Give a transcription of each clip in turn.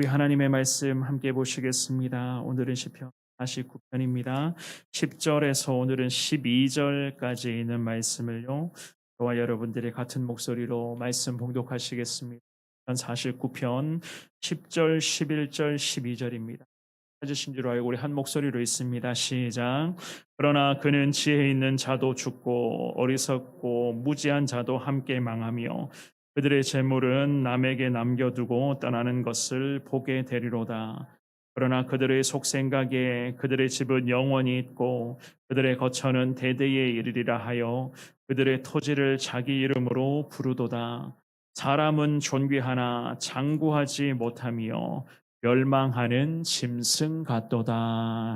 우리 하나님의 말씀 함께 보시겠습니다. 오늘은 시편 49편입니다. 10절에서 오늘은 12절까지 있는 말씀을요. 저와 여러분들이 같은 목소리로 말씀 봉독하시겠습니다. 49편 10절, 11절, 12절입니다. 찾으신 줄 알고 우리 한 목소리로 있습니다. 시작. 그러나 그는 지혜 있는 자도 죽고 어리석고 무지한 자도 함께 망하며 그들의 재물은 남에게 남겨두고 떠나는 것을 보게 되리로다. 그러나 그들의 속생각에 그들의 집은 영원히 있고 그들의 거처는 대대에 이르리라 하여 그들의 토지를 자기 이름으로 부르도다. 사람은 존귀하나 장구하지 못하며 멸망하는 짐승 같도다.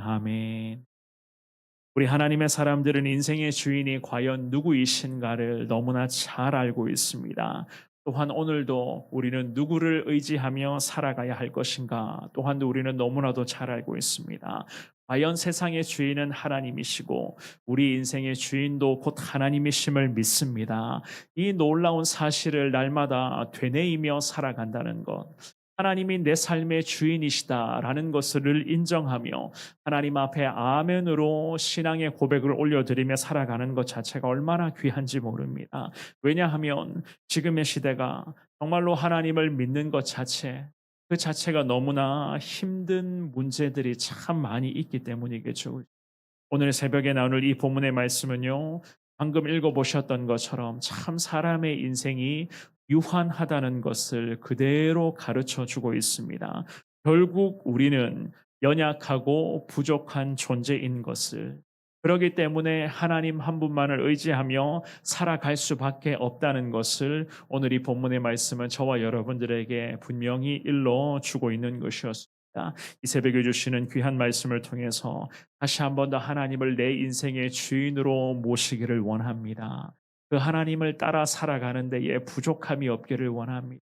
아멘. 우리 하나님의 사람들은 인생의 주인이 과연 누구이신가를 너무나 잘 알고 있습니다. 또한 오늘도 우리는 누구를 의지하며 살아가야 할 것인가 또한 우리는 너무나도 잘 알고 있습니다. 과연 세상의 주인은 하나님이시고 우리 인생의 주인도 곧 하나님이심을 믿습니다. 이 놀라운 사실을 날마다 되뇌이며 살아간다는 것. 하나님이 내 삶의 주인이시다라는 것을 인정하며 하나님 앞에 아멘으로 신앙의 고백을 올려드리며 살아가는 것 자체가 얼마나 귀한지 모릅니다. 왜냐하면 지금의 시대가 정말로 하나님을 믿는 것 자체 그 자체가 너무나 힘든 문제들이 참 많이 있기 때문이겠죠. 오늘 새벽에 나눌 이 본문의 말씀은요. 방금 읽어보셨던 것처럼 참 사람의 인생이 유한하다는 것을 그대로 가르쳐 주고 있습니다. 결국 우리는 연약하고 부족한 존재인 것을 그러기 때문에 하나님 한 분만을 의지하며 살아갈 수밖에 없다는 것을 오늘 이 본문의 말씀은 저와 여러분들에게 분명히 일러 주고 있는 것이었습니다. 이 새벽에 주시는 귀한 말씀을 통해서 다시 한 번 더 하나님을 내 인생의 주인으로 모시기를 원합니다. 그 하나님을 따라 살아가는 데에 부족함이 없기를 원합니다.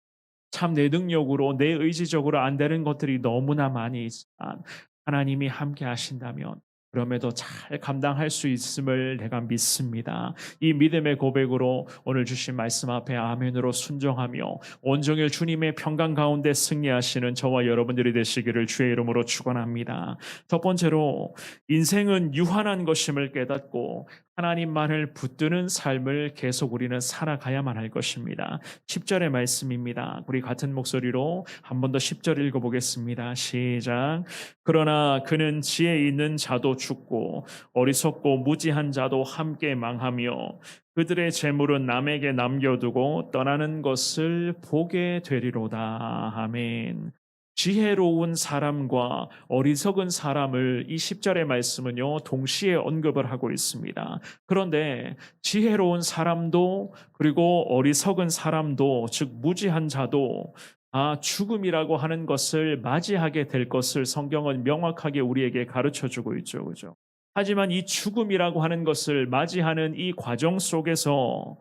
참 내 능력으로 내 의지적으로 안 되는 것들이 너무나 많이 있지만 하나님이 함께 하신다면 그럼에도 잘 감당할 수 있음을 내가 믿습니다. 이 믿음의 고백으로 오늘 주신 말씀 앞에 아멘으로 순종하며 온종일 주님의 평강 가운데 승리하시는 저와 여러분들이 되시기를 주의 이름으로 축원합니다. 첫 번째로 인생은 유한한 것임을 깨닫고 하나님만을 붙드는 삶을 계속 우리는 살아가야만 할 것입니다. 10절의 말씀입니다. 우리 같은 목소리로 한 번 더 10절 읽어보겠습니다. 시작. 그러나 그는 지혜 있는 자도 죽고 어리석고 무지한 자도 함께 망하며 그들의 재물은 남에게 남겨두고 떠나는 것을 보게 되리로다. 아멘. 지혜로운 사람과 어리석은 사람을 이 10절의 말씀은요, 동시에 언급을 하고 있습니다. 그런데 지혜로운 사람도 그리고 어리석은 사람도 즉 무지한 자도 아, 죽음이라고 하는 것을 맞이하게 될 것을 성경은 명확하게 우리에게 가르쳐 주고 있죠. 그죠? 하지만 이 죽음이라고 하는 것을 맞이하는 이 과정 속에서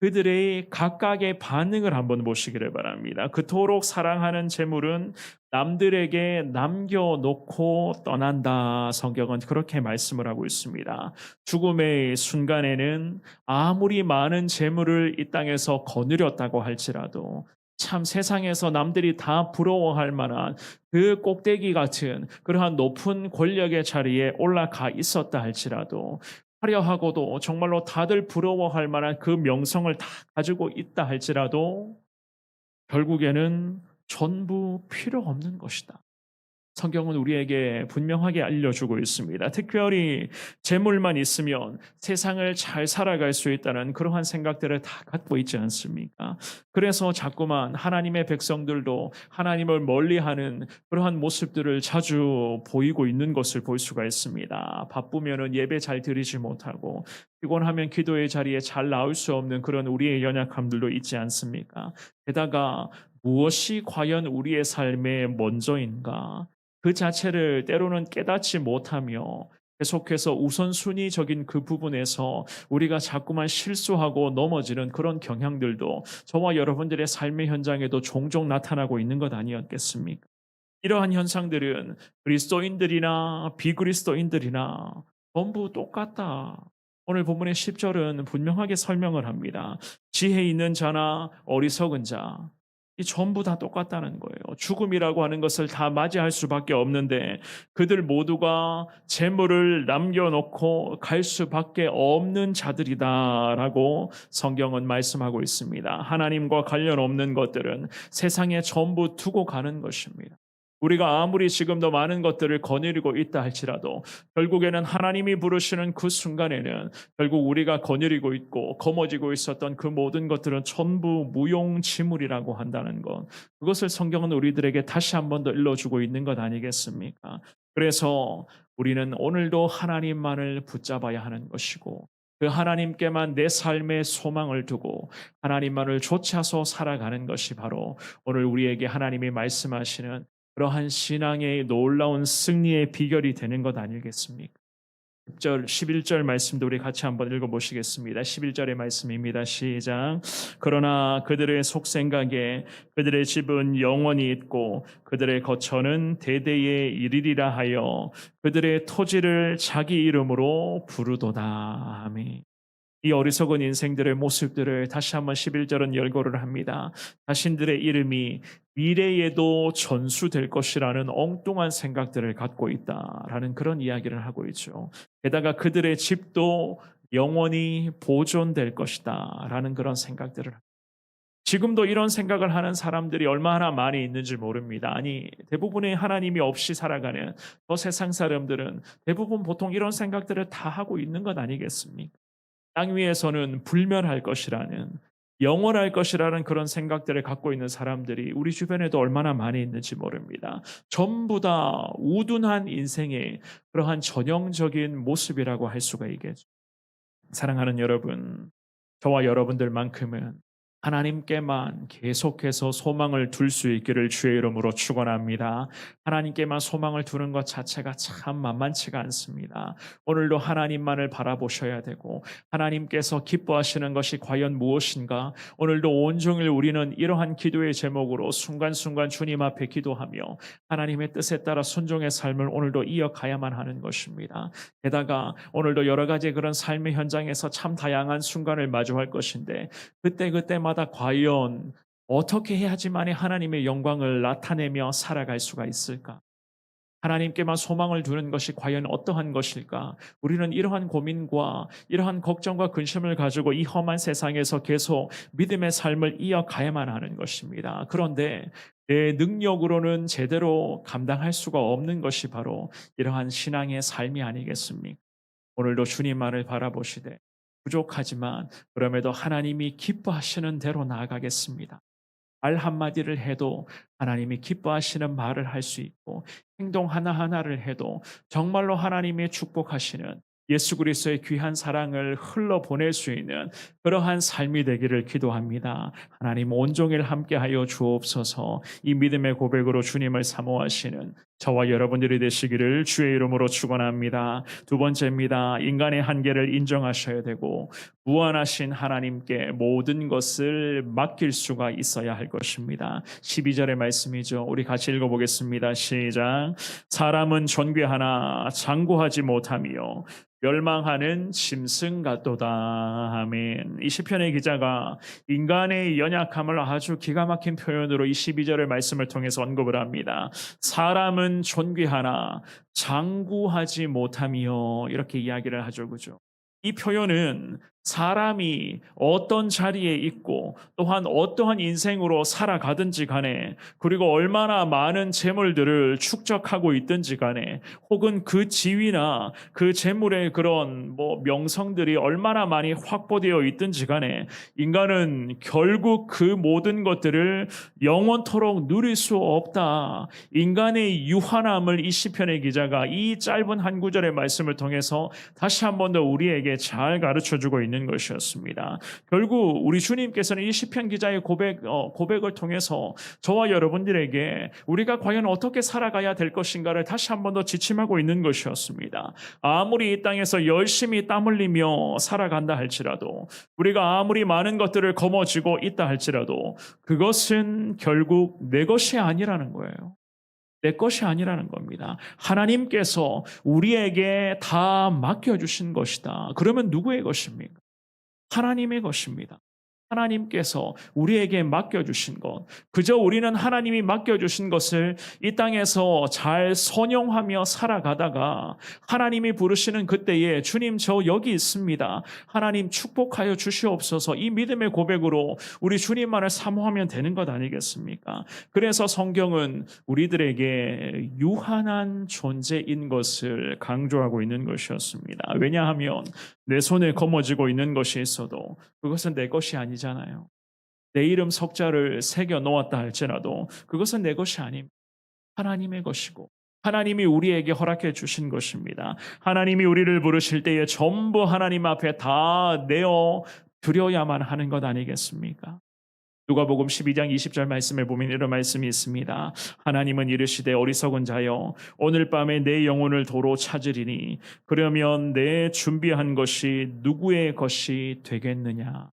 그들의 각각의 반응을 한번 보시기를 바랍니다. 그토록 사랑하는 재물은 남들에게 남겨놓고 떠난다. 성경은 그렇게 말씀을 하고 있습니다. 죽음의 순간에는 아무리 많은 재물을 이 땅에서 거느렸다고 할지라도 참 세상에서 남들이 다 부러워할 만한 그 꼭대기 같은 그러한 높은 권력의 자리에 올라가 있었다 할지라도 화려하고도 정말로 다들 부러워할 만한 그 명성을 다 가지고 있다 할지라도 결국에는 전부 필요 없는 것이다. 성경은 우리에게 분명하게 알려주고 있습니다. 특별히 재물만 있으면 세상을 잘 살아갈 수 있다는 그러한 생각들을 다 갖고 있지 않습니까? 그래서 자꾸만 하나님의 백성들도 하나님을 멀리하는 그러한 모습들을 자주 보이고 있는 것을 볼 수가 있습니다. 바쁘면은 예배 잘 드리지 못하고 피곤하면 기도의 자리에 잘 나올 수 없는 그런 우리의 연약함들도 있지 않습니까? 게다가 무엇이 과연 우리의 삶의 먼저인가? 그 자체를 때로는 깨닫지 못하며 계속해서 우선순위적인 그 부분에서 우리가 자꾸만 실수하고 넘어지는 그런 경향들도 저와 여러분들의 삶의 현장에도 종종 나타나고 있는 것 아니었겠습니까? 이러한 현상들은 그리스도인들이나 비그리스도인들이나 전부 똑같다. 오늘 본문의 10절은 분명하게 설명을 합니다. 지혜 있는 자나 어리석은 자, 이 전부 다 똑같다는 거예요. 죽음이라고 하는 것을 다 맞이할 수밖에 없는데 그들 모두가 재물을 남겨놓고 갈 수밖에 없는 자들이다라고 성경은 말씀하고 있습니다. 하나님과 관련 없는 것들은 세상에 전부 두고 가는 것입니다. 우리가 아무리 지금도 많은 것들을 거느리고 있다 할지라도 결국에는 하나님이 부르시는 그 순간에는 결국 우리가 거느리고 있고 거머쥐고 있었던 그 모든 것들은 전부 무용지물이라고 한다는 것. 그것을 성경은 우리들에게 다시 한 번 더 일러주고 있는 것 아니겠습니까? 그래서 우리는 오늘도 하나님만을 붙잡아야 하는 것이고 그 하나님께만 내 삶의 소망을 두고 하나님만을 좇아서 살아가는 것이 바로 오늘 우리에게 하나님이 말씀하시는 그러한 신앙의 놀라운 승리의 비결이 되는 것 아니겠습니까? 10절, 11절 말씀도 우리 같이 한번 읽어보시겠습니다. 11절의 말씀입니다. 시작. 그러나 그들의 속생각에 그들의 집은 영원히 있고 그들의 거처는 대대에 이르리라 하여 그들의 토지를 자기 이름으로 부르도다. 아멘. 이 어리석은 인생들의 모습들을 다시 한번 11절은 열거를 합니다. 자신들의 이름이 미래에도 전수될 것이라는 엉뚱한 생각들을 갖고 있다라는 그런 이야기를 하고 있죠. 게다가 그들의 집도 영원히 보존될 것이다라는 그런 생각들을 지금도 이런 생각을 하는 사람들이 얼마나 많이 있는지 모릅니다. 아니, 대부분의 하나님이 없이 살아가는 저 세상 사람들은 대부분 보통 이런 생각들을 다 하고 있는 것 아니겠습니까? 땅 위에서는 불멸할 것이라는 영원할 것이라는 그런 생각들을 갖고 있는 사람들이 우리 주변에도 얼마나 많이 있는지 모릅니다. 전부 다 우둔한 인생의 그러한 전형적인 모습이라고 할 수가 있겠죠. 사랑하는 여러분, 저와 여러분들만큼은 하나님께만 계속해서 소망을 둘 수 있기를 주의 이름으로 축원합니다. 하나님께만 소망을 두는 것 자체가 참 만만치가 않습니다. 오늘도 하나님만을 바라보셔야 되고 하나님께서 기뻐하시는 것이 과연 무엇인가? 오늘도 온종일 우리는 이러한 기도의 제목으로 순간순간 주님 앞에 기도하며 하나님의 뜻에 따라 순종의 삶을 오늘도 이어가야만 하는 것입니다. 게다가 오늘도 여러 가지 그런 삶의 현장에서 참 다양한 순간을 마주할 것인데 그때 그때마다 과연 어떻게 해야지만이 하나님의 영광을 나타내며 살아갈 수가 있을까? 하나님께만 소망을 두는 것이 과연 어떠한 것일까? 우리는 이러한 고민과 이러한 걱정과 근심을 가지고 이 험한 세상에서 계속 믿음의 삶을 이어가야만 하는 것입니다. 그런데 내 능력으로는 제대로 감당할 수가 없는 것이 바로 이러한 신앙의 삶이 아니겠습니까? 오늘도 주님만을 바라보시되 부족하지만 그럼에도 하나님이 기뻐하시는 대로 나아가겠습니다. 말 한마디를 해도 하나님이 기뻐하시는 말을 할 수 있고 행동 하나하나를 해도 정말로 하나님의 축복하시는 예수 그리스도의 귀한 사랑을 흘러 보낼 수 있는 그러한 삶이 되기를 기도합니다. 하나님 온종일 함께하여 주옵소서. 이 믿음의 고백으로 주님을 사모하시는 저와 여러분들이 되시기를 주의 이름으로 축원합니다. 두 번째입니다. 인간의 한계를 인정하셔야 되고 무한하신 하나님께 모든 것을 맡길 수가 있어야 할 것입니다. 12절의 말씀이죠. 우리 같이 읽어 보겠습니다. 시작. 사람은 존귀하나 장구하지 못하며 멸망하는 짐승 같도다. 아멘. 이 시편의 기자가 인간의 연약함을 아주 기가 막힌 표현으로 이 12절의 말씀을 통해서 언급을 합니다. 사람은 존귀하나 장구하지 못하며 이렇게 이야기를 하죠. 그죠? 이 표현은 사람이 어떤 자리에 있고 또한 어떠한 인생으로 살아가든지 간에 그리고 얼마나 많은 재물들을 축적하고 있든지 간에 혹은 그 지위나 그 재물의 그런 뭐 명성들이 얼마나 많이 확보되어 있든지 간에 인간은 결국 그 모든 것들을 영원토록 누릴 수 없다. 인간의 유한함을 이 시편의 기자가 이 짧은 한 구절의 말씀을 통해서 다시 한 번 더 우리에게 잘 가르쳐 주고 있는 있는 것이었습니다. 결국 우리 주님께서는 이 시편 기자의 고백 어, 고백을 통해서 저와 여러분들에게 우리가 과연 어떻게 살아가야 될 것인가를 다시 한 번 더 지침하고 있는 것이었습니다. 아무리 이 땅에서 열심히 땀 흘리며 살아간다 할지라도 우리가 아무리 많은 것들을 거머쥐고 있다 할지라도 그것은 결국 내 것이 아니라는 거예요. 내 것이 아니라는 겁니다. 하나님께서 우리에게 다 맡겨주신 것이다. 그러면 누구의 것입니까? 하나님의 것입니다. 하나님께서 우리에게 맡겨주신 것, 그저 우리는 하나님이 맡겨주신 것을 이 땅에서 잘 선용하며 살아가다가 하나님이 부르시는 그때에 주님 저 여기 있습니다. 하나님 축복하여 주시옵소서 이 믿음의 고백으로 우리 주님만을 사모하면 되는 것 아니겠습니까? 그래서 성경은 우리들에게 유한한 존재인 것을 강조하고 있는 것이었습니다. 왜냐하면 내 손에 거머쥐고 있는 것이 있어도 그것은 내 것이 아니 잖아요. 내 이름 석자를 새겨 놓았다 할지라도 그것은 내 것이 아닙니다. 하나님의 것이고 하나님이 우리에게 허락해 주신 것입니다. 하나님이 우리를 부르실 때에 전부 하나님 앞에 다 내어 드려야만 하는 것 아니겠습니까? 누가복음 12장 20절 말씀에 보면 이런 말씀이 있습니다. 하나님은 이르시되 어리석은 자여 오늘 밤에 내 영혼을 도로 찾으리니 그러면 내 준비한 것이 누구의 것이 되겠느냐?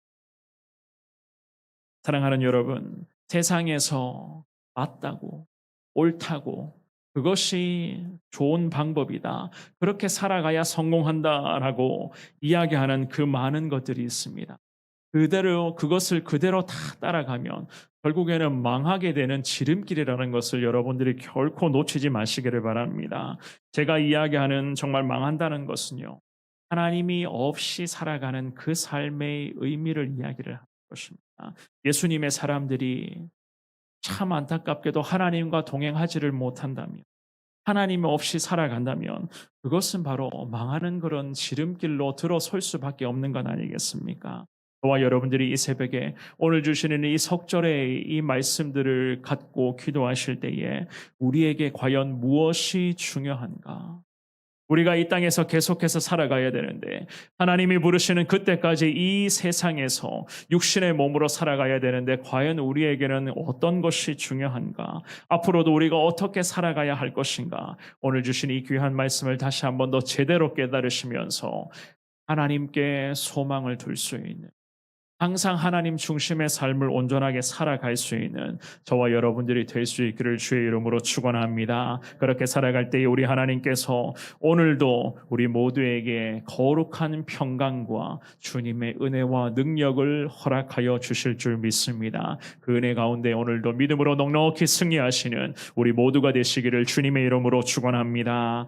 사랑하는 여러분, 세상에서 맞다고 옳다고 그것이 좋은 방법이다. 그렇게 살아가야 성공한다 라고 이야기하는 그 많은 것들이 있습니다. 그대로 그것을 그대로 다 따라가면 결국에는 망하게 되는 지름길이라는 것을 여러분들이 결코 놓치지 마시기를 바랍니다. 제가 이야기하는 정말 망한다는 것은요. 하나님이 없이 살아가는 그 삶의 의미를 이야기를 하는 것입니다. 예수님의 사람들이 참 안타깝게도 하나님과 동행하지를 못한다면 하나님 없이 살아간다면 그것은 바로 망하는 그런 지름길로 들어설 수밖에 없는 것 아니겠습니까? 저와 여러분들이 이 새벽에 오늘 주시는 이 석절의 이 말씀들을 갖고 기도하실 때에 우리에게 과연 무엇이 중요한가? 우리가 이 땅에서 계속해서 살아가야 되는데 하나님이 부르시는 그때까지 이 세상에서 육신의 몸으로 살아가야 되는데 과연 우리에게는 어떤 것이 중요한가? 앞으로도 우리가 어떻게 살아가야 할 것인가? 오늘 주신 이 귀한 말씀을 다시 한번 더 제대로 깨달으시면서 하나님께 소망을 둘 수 있는 항상 하나님 중심의 삶을 온전하게 살아갈 수 있는 저와 여러분들이 될 수 있기를 주의 이름으로 축원합니다. 그렇게 살아갈 때에 우리 하나님께서 오늘도 우리 모두에게 거룩한 평강과 주님의 은혜와 능력을 허락하여 주실 줄 믿습니다. 그 은혜 가운데 오늘도 믿음으로 넉넉히 승리하시는 우리 모두가 되시기를 주님의 이름으로 축원합니다.